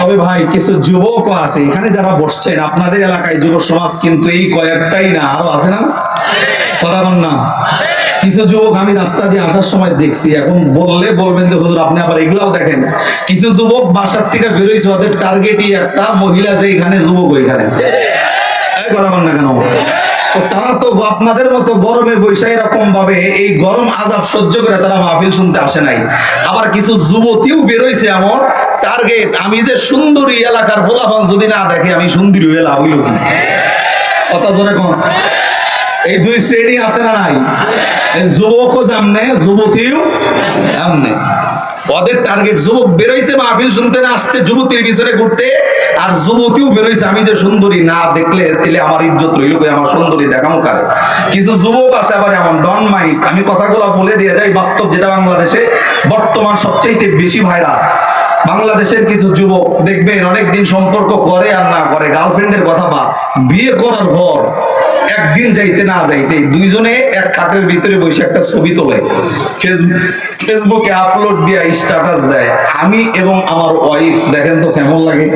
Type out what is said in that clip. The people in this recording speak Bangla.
তবে ভাই, কিছু যুবকও আছে। এখানে যারা বসছেন, আপনাদের এলাকায় যুব সমাজ কিন্তু এই কয়েকটাই না, আরও আছে না? কথা বল না। কিছু যুবক আমি রাস্তা দিয়ে আসার সময় দেখছি, এখন বললে বলবেন যে, হুজুর, আপনি আবার এগুলাও দেখেন। কিছু যুবক বাসার থেকে বেরোইছে ওদের টার্গেটই একটা মহিলা যে এখানে যুবক ওইখানে। কথা বল না কেন? তারা তো আপনাদের মতো গরমে বৈশা এরকম ভাবে এই গরম আজাব সহ্য করে তারা মাহফিল শুনতে আসে নাই। আবার কিছু যুবতীও বেরোইছে এমন টার্গেট আমি যে সুন্দরী এলাকার ফোলাফান যদি না দেখে, আমি সুন্দরী হয়ে লাভ হইল কি? কথা ধরে কোন। এই দুই শ্রেণি আছে না নাই? যুবকও জামনে, যুবতীও এমনে ওদের টার্গেট যুবক বেরোইছে, মাহফিল শুনতে না আসছে, যুবতীর পিছনে ঘুরতে, আর যুবতীও বেরোইছে। আমি যে সুন্দরী না দেখলে তাহলে আমার ইজ্জত রইল কই? আমার সুন্দরী দেখামো কারে? কিছু যুবক আছে আবার এমন ডন মাইন্ড আমি কথাগুলো বলে দিয়ে যাই বাস্তব যেটা বাংলাদেশে বর্তমান সবচাইতে বেশি ভাইরাস বাংলাদেশের কিছু যুবক দেখবেন অনেকদিন সম্পর্ক করে আর না করে। গার্লফ্রেন্ডের কথা বা বিয়ে করার পর একদিন যাইতে না যাইতে দুইজনে এক খাটের ভিতরে বসে একটা ছবি তোলে। ফেসবুক আপলোড দিয়ে স্ট্যাটাস দেয়। আমি এবং আমার ওয়াইফ দেখেন তো কেমন লাগে?